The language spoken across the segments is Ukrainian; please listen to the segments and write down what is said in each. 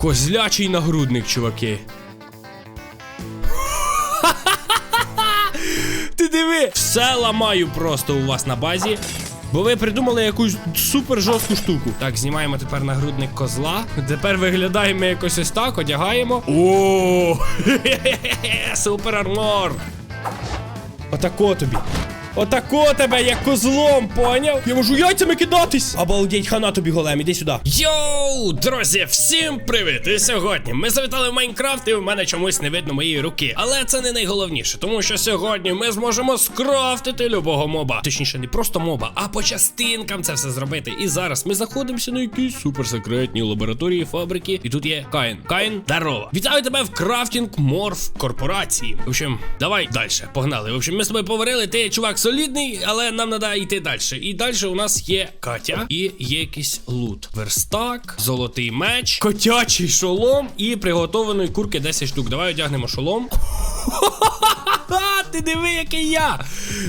Козлячий нагрудник, чуваки. Ти диви! Все ламаю просто у вас на базі. Бо ви придумали якусь супер жорстку штуку. Так, знімаємо тепер нагрудник козла. Тепер виглядаємо якось ось так, одягаємо. О! Супер армор! Отако тобі. Отако тебе, як козлом, поняв? Я можу яйцями кидатись. Обалдеть, хана тобі голем, іди сюди. Йоу, друзі, всім привіт! І сьогодні ми завітали в Майнкрафт, і в мене чомусь не видно моєї руки. Але це не найголовніше, тому що сьогодні ми зможемо скрафтити любого моба. Точніше, не просто моба, а по частинкам це все зробити. І зараз ми знаходимося на якійсь суперсекретній лабораторії фабрики. І тут є Каїн. Каїн, здорово. Вітаю тебе в крафтінг морф корпорації. В общем, давай далі. Погнали. В общем, ми з тобою поговорили. Ти чувак солідний, але нам треба йти далі. І далі у нас є Катя і є якийсь лут. Верстак, золотий меч, котячий шолом і приготованої курки 10 штук. Давай одягнемо шолом. Ха, ти диви, який я!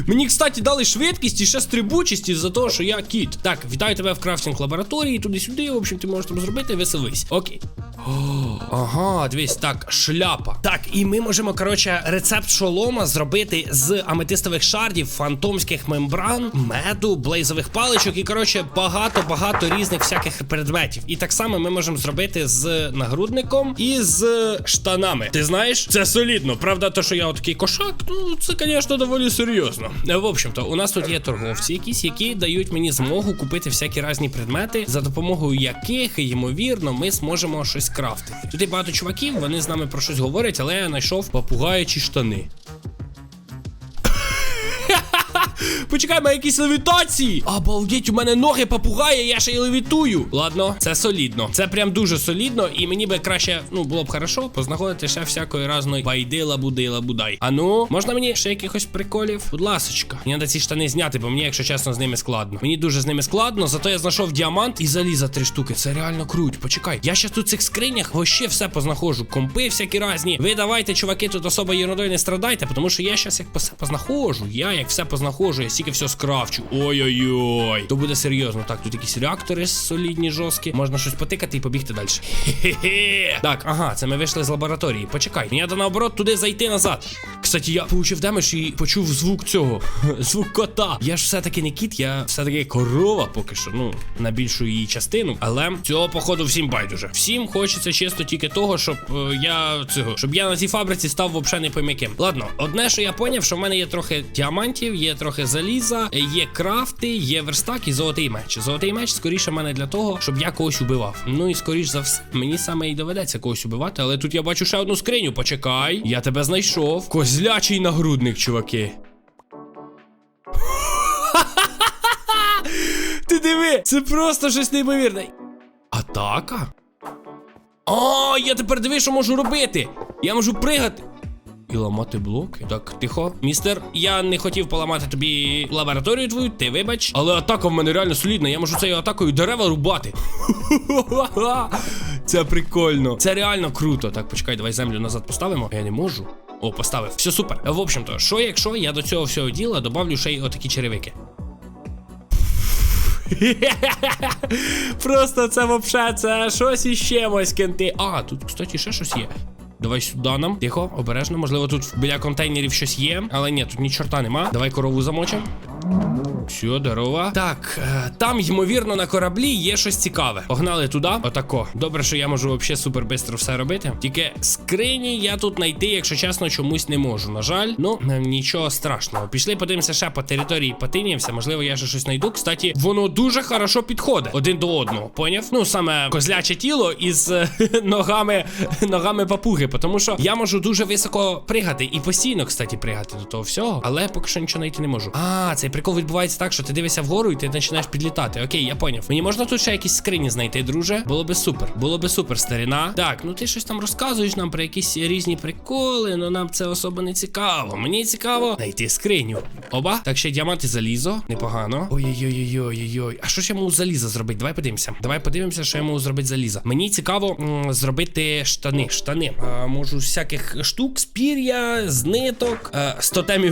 Мені, кстати, дали швидкість і ще стрибучість із-за того, що я кіт. Так, вітаю тебе в крафтинг лабораторії, туди-сюди. В общем, ти можеш там зробити, веселись. Окей. Ага, дивись, так, шляпа. Так, і ми можемо, коротше, рецепт шолома зробити з аметистових шардів, фантомських мембран, меду, блейзових паличок і, коротше, багато-багато різних всяких предметів. І так само ми можемо зробити з нагрудником і з штанами. Ти знаєш, це солідно. Правда, то, що я отакий кошак, ну це, звісно, доволі серйозно. В общем-то, у нас тут є торговці, якісь, які дають мені змогу купити всякі різні предмети, за допомогою яких, ймовірно, ми зможемо щось крафтити. Тут є багато чуваків, вони з нами про щось говорять, але я знайшов попугаючі штани. Почекай, має якісь левітації. Обалдеть, у мене ноги попугає, я ще й левітую. Ладно, це солідно. Це прям дуже солідно, і мені би краще, ну, було б хорошо, познаходити ще всякої разної байдила, будила, будай. А ну, можна мені ще якихось приколів? Будь ласочка. Мені треба ці штани зняти, бо мені, якщо чесно, з ними складно. Мені дуже з ними складно, зато я знайшов діамант і заліза три штуки. Це реально круть. Почекай. Я ще тут в цих скринях вообще все познаходжу. Компи всякі разні. Ви давайте, чуваки, тут особо ерундою не страдайте, тому що я щас як все познаходжу. Я як все познаходжу, стільки все скрафчу. Ой-ой-ой. То буде серйозно. Так, тут якісь реактори солідні, жорсткі. Можна щось потикати і побігти далі. Хе-хе-хе. Так, ага, це ми вийшли з лабораторії. Почекай. Мені треба наоборот туди зайти назад. Кстати, я получив демедж і почув звук цього. Звук кота. Я ж все-таки не кіт, я все-таки корова поки що. Ну, на більшу її частину. Але цього, походу, всім байдуже. Всім хочеться чисто тільки того, щоб е, я цього, щоб я на цій фабриці став взагалі не поймяким. Ладно, одне, що я поняв, що в мене є трохи діамантів, є трохи заліза, є крафти, є верстак і золотий меч. Золотий меч скоріше мене для того, щоб я когось убивав. Ну і скоріш за все, мені саме і доведеться когось убивати, але тут я бачу ще одну скриню. Почекай, я тебе знайшов. Козлячий нагрудник, чуваки. Ти диви, це просто щось неймовірне. Атака? А, я тепер диви, що можу робити. Я можу пригати. І ламати блоки. Так, тихо. Містер, я не хотів поламати тобі лабораторію твою, ти вибач. Але атака в мене реально солідна. Я можу цією атакою дерева рубати. Це прикольно. Це реально круто. Так, почекай, давай землю назад поставимо. Я не можу. О, поставив. Все супер. В общем-то, що якщо я до цього всього діла добавлю ще й отакі черевики? Просто це вообще, це щось іще ось кенти. А, тут, кстати, ще щось є. Давай сюди нам. Тихо, обережно. Можливо, тут біля контейнерів щось є. Але ні, тут ні чорта нема. Давай корову замочимо. Все, здорово. Так, е, там, ймовірно, на кораблі є щось цікаве. Погнали туди. Отако. Добре, що я можу взагалі супер швидко все робити. Тільки скрині я тут знайти, якщо чесно, чомусь не можу. На жаль, ну е, нічого страшного. Пішли, подивимося ще по території Патинівця. Можливо, я ще щось знайду. Кстати, воно дуже хорошо підходить один до одного. Поняв? Ну, саме козляче тіло із е, ногами ногами папуги. Тому що я можу дуже високо пригати і постійно, кстати, пригати до того всього, але поки що нічого знайти не можу. А, цей прикол відбувається так, що ти дивишся вгору і ти починаєш підлітати. Окей, я поняв. Мені можна тут ще якісь скрині знайти, друже? Було би супер. Було би супер, старина. Так, ну ти щось там розказуєш нам про якісь різні приколи, але нам це особо не цікаво. Мені цікаво знайти скриню. Оба. Так, ще діамант і залізо. Непогано. Ой-ой-ой-ой-ой-ой. А що ж я можу з заліза зробити? Давай подивимося. Давай подивимося, що я можу зробити з заліза. Мені цікаво м, зробити штани. Штани. А, можу всяких штук, з пір'я, з ниток, е,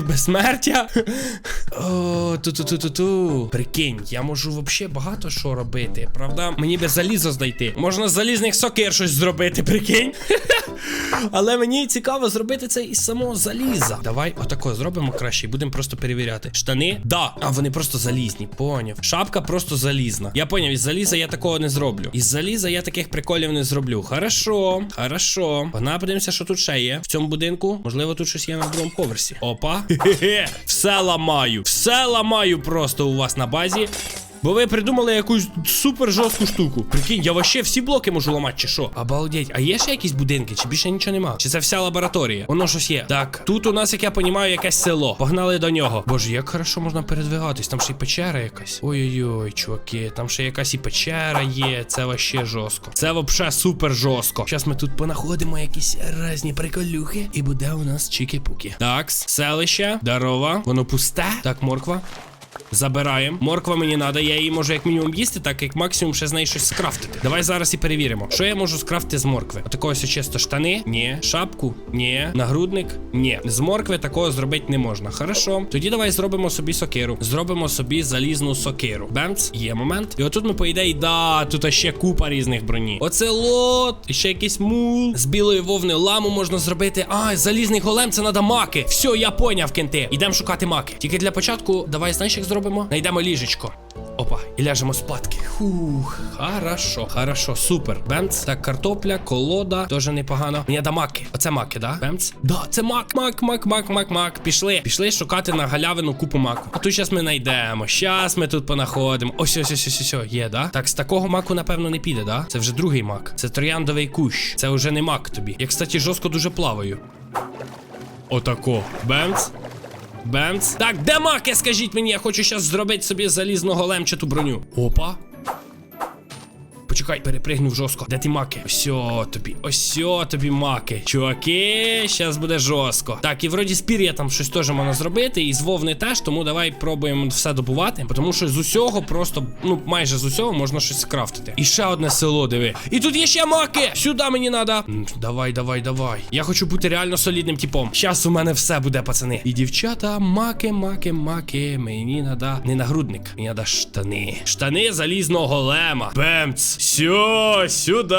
безсмертя. О, ту-ту-ту-ту-ту. Прикинь, я можу вообще багато що робити. Правда, мені би залізо знайти. Можна з залізних сокир щось зробити, прикинь. Але мені цікаво зробити це із самого заліза. Давай отако зробимо краще і будемо просто перевіряти. Штани? Да. А вони просто залізні, поняв. Шапка просто залізна. Я поняв, із заліза я такого не зроблю. Із заліза я таких приколів не зроблю. Хорошо, хорошо. Погнали що тут ще є. В цьому будинку. Можливо, тут щось є на другому поверсі. Опа. Хе-хе. Все ламаю. Все ламаю просто у вас на базі. Бо ви придумали якусь супер жорстку штуку. Прикинь, я вообще всі блоки можу ламати, чи що? Обалдеть, а є ще якісь будинки, чи більше нічого нема? Чи це вся лабораторія? Воно щось є. Так, тут у нас, як я понімаю, якесь село. Погнали до нього. Боже, як хорошо можна передвигатись. Там ще й печера якась. Ой-ой-ой, чуваки, там ще якась і печера є. Це вообще жорстко. Це вообще супер жорстко. Зараз ми тут понаходимо якісь різні приколюхи, і буде у нас чіки-пуки. Так, селище, дарова, воно пусте. Так, морква. Забираємо. Морква мені треба, я її можу як мінімум їсти, так як максимум ще з неї щось скрафтити. Давай зараз і перевіримо. Що я можу скрафтити з моркви? Отакого ось чисто штани? Ні. Шапку? Ні. Нагрудник? Ні. З моркви такого зробити не можна. Хорошо. Тоді давай зробимо собі сокиру. Зробимо собі залізну сокиру. Бемц, є момент. І отут ми, по ідеї, да, тут ще купа різних броні. Оцелот, і ще якийсь мул. З білої вовни ламу можна зробити. А, залізний голем, це треба маки. Все, я поняв, кенти. Ідемо шукати маки. Тільки для початку, давай знаєш, як зробимо? Найдемо ліжечко. Опа, і ляжемо спадки. Фух, хорошо, хорошо, супер. Бемц, так, картопля, колода, теж непогано. Мені да маки. Оце маки, да? Бемц? Да, це мак, мак, мак, мак, мак, мак. Пішли. Пішли шукати на галявину купу маку. А тут зараз ми знайдемо. Щас ми тут понаходимо. Ось, ось, ось, ось, ось, ось, є, да? Так, з такого маку, напевно, не піде, да? Це вже другий мак. Це трояндовий кущ. Це вже не мак тобі. Я, кстати, жорстко дуже плаваю. Отако. Бемц. Бемц. Так, де маки, скажіть мені, я хочу зараз зробити собі залізну големчату броню. Опа. Почекай, перепригнув жорстко. Де ти маки? Осьо тобі, осьо тобі маки. Чуваки, щас буде жорстко. Так, і вроді з пір'я там щось теж можна зробити, і з вовни теж, тому давай пробуємо все добувати. Тому що з усього просто, ну, майже з усього можна щось скрафтити. І ще одне село, диви. І тут є ще маки! Сюди мені треба. Давай, давай, давай. Я хочу бути реально солідним типом. Щас у мене все буде, пацани. І дівчата, маки, маки, маки. Мені треба не нагрудник, мені треба штани. Штани залізного голема. Бемц. Сьо, сюди.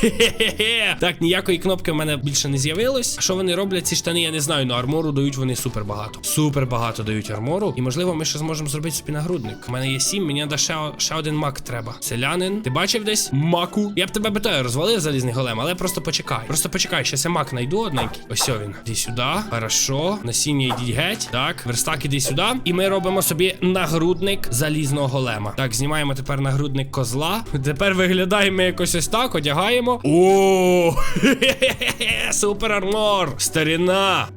Хе-хе-хе. Так, ніякої кнопки в мене більше не з'явилось. Що вони роблять, ці штани, я не знаю. але армору дають вони супер багато. Супер багато дають армору. І можливо, ми ще зможемо зробити собі нагрудник. У мене є сім, мені ще, ще один мак треба. Селянин, ти бачив десь маку? Я б тебе питаю, розвалив залізний голем, але просто почекай. Просто почекай, щас я мак знайду одненький. Ось він. Іди сюди. Хорошо. Насіння йдіть геть. Так, верстак іди сюди. І ми робимо собі нагрудник залізного голема. Так, знімаємо тепер нагрудник козла. Тепер виглядаємо якось ось так, одягаємо. О, супер армор! Старіна!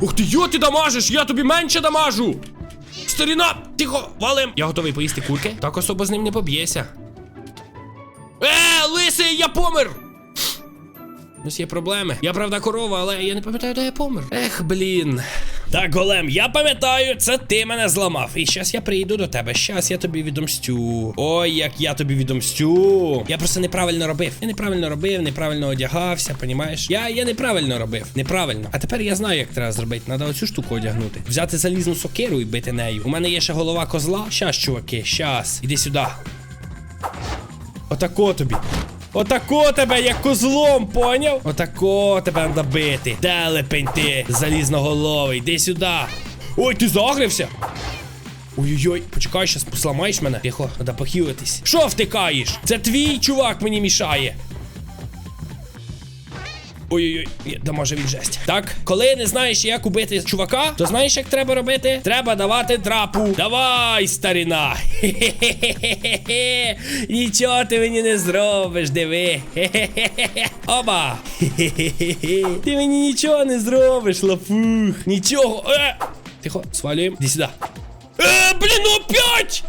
Ух ти, йо, ти дамажиш! Я тобі менше дамажу! Старіна! Тихо! Валим! Я готовий поїсти курки. Так особо з ним не поб'єся. Е, лисий, я помер! Ось є проблеми. Я правда корова, але я не пам'ятаю, де я помер. Ех, блін. Так, голем, я пам'ятаю, це ти мене зламав. І щас я прийду до тебе. Щас я тобі відомстю. Ой, як я тобі відомстю. Я просто неправильно робив. Я неправильно робив, неправильно одягався, понімаєш? Я, я неправильно робив. Неправильно. А тепер я знаю, як треба зробити. Треба оцю штуку одягнути. Взяти залізну сокиру і бити нею. У мене є ще голова козла. Щас, чуваки, щас. Іди сюди. Отако тобі. Отако тебе, як козлом, поняв? Отако тебе треба бити. Телепень ти, залізноголовий, йди сюди. Ой, ти загрився? Ой-ой-ой, почекай, щас посламаєш мене. Тихо, треба похилитись. Що втикаєш? Це твій чувак мені мішає. Ой-ой-ой, да може він жесть. Так, коли не знаєш, як убити чувака, то знаєш, як треба робити? Треба давати драпу. Давай, старіна. Хе-хе-хе-хе-хе. Нічого ти мені не зробиш, диви. Хе-хе-хе-хе. Оба. Хе-хе-хе-хе. Ти мені нічого не зробиш, лапух. Нічого. Е! Тихо, свалюємо. Іди сюди. Е, блін, ну опять!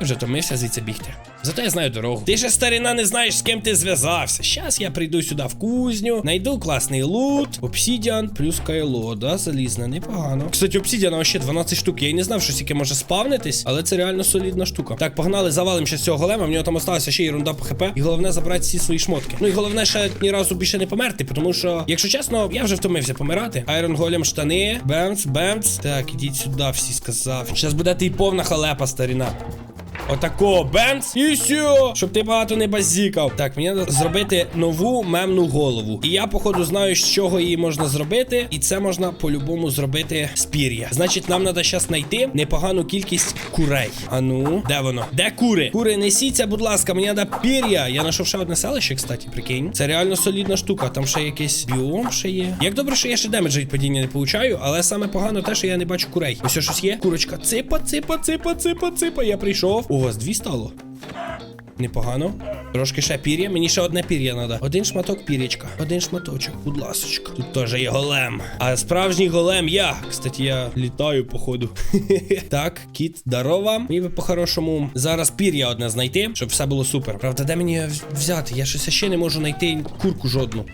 Вже втомився звідси бігти. Зато я знаю дорогу. Ти же старина не знаєш, з ким ти зв'язався. Щас я прийду сюди в кузню, найду класний лут, обсідіан плюс кайло, да, залізне, непогано. Кстати, обсідіана ще 12 штук. Я й не знав, що стільки може спавнитись, але це реально солідна штука. Так, погнали, завалим ще цього голема. В нього там осталася ще ерунда по хп. І головне забрати всі свої шмотки. Ну і головне ще ні разу більше не померти, тому що, якщо чесно, я вже втомився помирати. Айрон голем штани, бемц, бемц. Так, ідіть сюди, всі сказав. Щас буде ти повна халепа, старіна. Отако, бемц, і все, щоб ти багато не базікав. Так, мені треба зробити нову мемну голову. І я, походу, знаю, з чого її можна зробити. І це можна по-любому зробити з пір'я. Значить, нам треба зараз знайти непогану кількість курей. А ну, де воно? Де кури? Кури, несіться, будь ласка, мені треба пір'я. Я знайшов ще одне селище, кстати, прикинь. Це реально солідна штука. Там ще якийсь біом ще є. Як добре, що я ще демеджа від падіння не получаю, але саме погано те, що я не бачу курей. Ось щось є. Курочка, ципа, ципа, ципа, ципа, ципа. Я прийшов. У вас дві стало. Непогано. Трошки ще пір'я. Мені ще одне пір'я треба. Один шматок пір'ячка. Один шматочок, будь ласочка. Тут теж є голем. А справжній голем я. Кстати, я літаю, походу. так, кіт, дарова. Мені би по-хорошому зараз пір'я одне знайти, щоб все було супер. Правда, де мені взяти? Я щось ще не можу знайти курку жодну.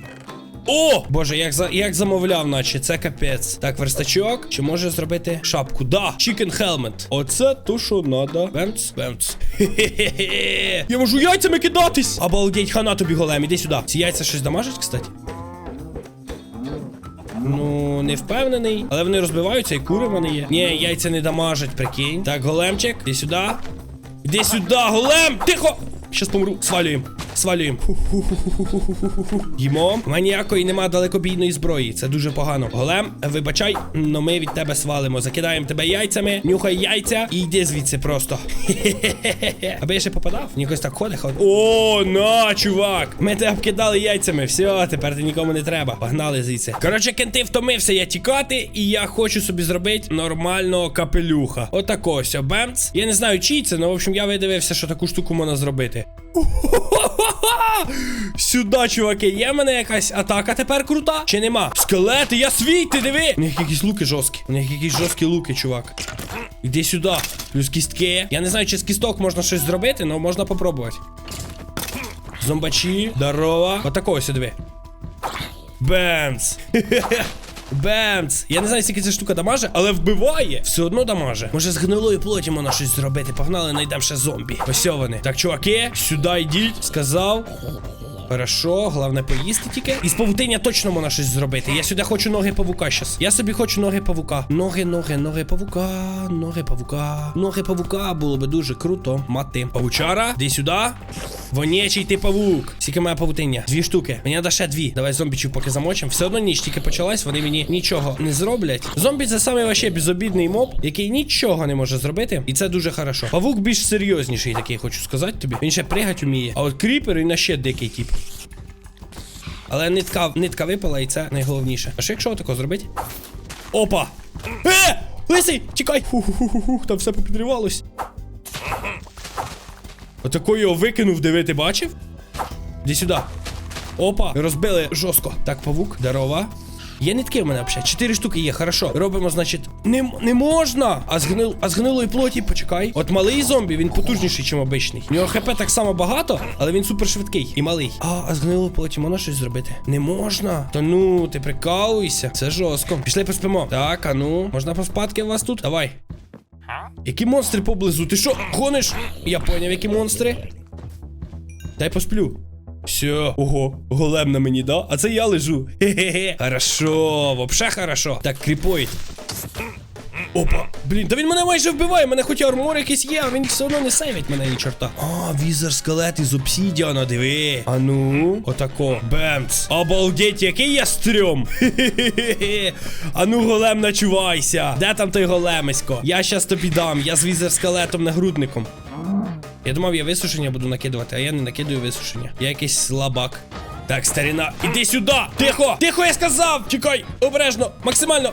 О! Боже, як за як замовляв, наче це капець. Так, верстачок. Чи може зробити шапку? Да, Chicken Helmet. Оце то, що надо. Бемц, бемц. Хе-хе-хе. Я можу яйцями кидатись. Обалдеть, хана тобі голем, іди сюди. Ці яйця щось дамажать, кстати. Ну, не впевнений, але вони розбиваються і кури в мене є. Ні, яйця не дамажать, прикинь. Так, големчик, іди сюди. Іди сюди, голем! Тихо! Щас помру. Свалюємо. Свалюємо. Їмо. У мене ніякої нема далекобійної зброї. Це дуже погано. Голем, вибачай, но ми від тебе свалимо. Закидаємо тебе яйцями, нюхай яйця і йди звідси просто. Аби я ще попадав? Мені якось так ходить, ходить. О, на, чувак! Ми тебе обкидали яйцями. Все, тепер ти нікому не треба. Погнали звідси. Коротше, кенти втомився я тікати, і я хочу собі зробити нормального капелюха. Отако ось, бемц. Я не знаю, чий це, але в общем я видивився, що таку штуку можна зробити. Сюди, чуваки, є в мене якась атака тепер крута? Чи нема? Скелети, я свій, ти диви! У них якісь луки жорсткі. У них якісь жорсткі луки, чувак. Іди сюди. Плюс кістки. Я не знаю, чи з кісток можна щось зробити, але можна попробувати. Зомбачі, здорово. Отако ось диви. Бемц. Я не знаю, скільки ця штука дамаже, але вбиває. Все одно дамаже. Може, з гнилої плоті можна щось зробити. Погнали, знайдемо ще зомбі. Ось вони. Так, чуваки, сюди йдіть. Сказав. Хорошо, головне поїсти тільки. І з павутиння точно можна щось зробити. Я сюди хочу ноги павука щас. Я собі хочу ноги павука. Ноги, ноги, ноги павука, ноги павука. Ноги павука було би дуже круто мати. Павучара, йди сюди. Вонячий ти павук. Скільки має павутиння? Дві штуки. Мені треба ще дві. Давай зомбічів поки замочим. Все одно ніч тільки почалась, вони мені нічого не зроблять. Зомбі це саме вообще безобідний моб, який нічого не може зробити. І це дуже хорошо. Павук більш серйозніший такий, хочу сказати тобі. Він ще пригать вміє. А от кріпер і на ще дикий тип. Але нитка, нитка випала, і це найголовніше. А що якщо отако зробити? Опа! Е! Лисий! Тікай! Ху-ху-ху-ху, там все попідривалось. Отако його викинув, диви, ти бачив? Іди сюди. Опа, розбили жорстко. Так, павук, здорова. Є нитки в мене взагалі. Чотири штуки є, хорошо. Робимо, значить. Не, не можна! А з, а з гнилої плоті, почекай. От малий зомбі, він потужніший, ніж обичний. У нього хп так само багато, але він супер швидкий і малий. А, а з гнилої плоті можна щось зробити? Не можна. Та ну, ти прикалуйся. Це жорстко. Пішли поспимо. Так, а ну, можна поспадки у вас тут? Давай. Які монстри поблизу? Ти що, гониш? Я поняв, які монстри. Дай посплю. Все, ого, голем на мені, да? А це я лежу. Хе-хе-хе. Хорошо, вообще хорошо. Так, кріпоїд. Опа, блін, та він мене майже вбиває, мене хоч армор якийсь є, а він все одно не сейвить мене ні чорта. А, візер скелет із обсідіана, диви. А ну, отако. Бемц. Обалдеть, який я стрьом. Хе-хе-хе. А ну, голем, начувайся. Де там той големисько? Я щас тобі дам, я з візер скелетом нагрудником. Я думав, я висушення буду накидувати, а я не накидаю висушення. Я якийсь слабак. Так, старіна, іди сюди! Тихо! Тихо, я сказав! Чекай! Обережно! Максимально!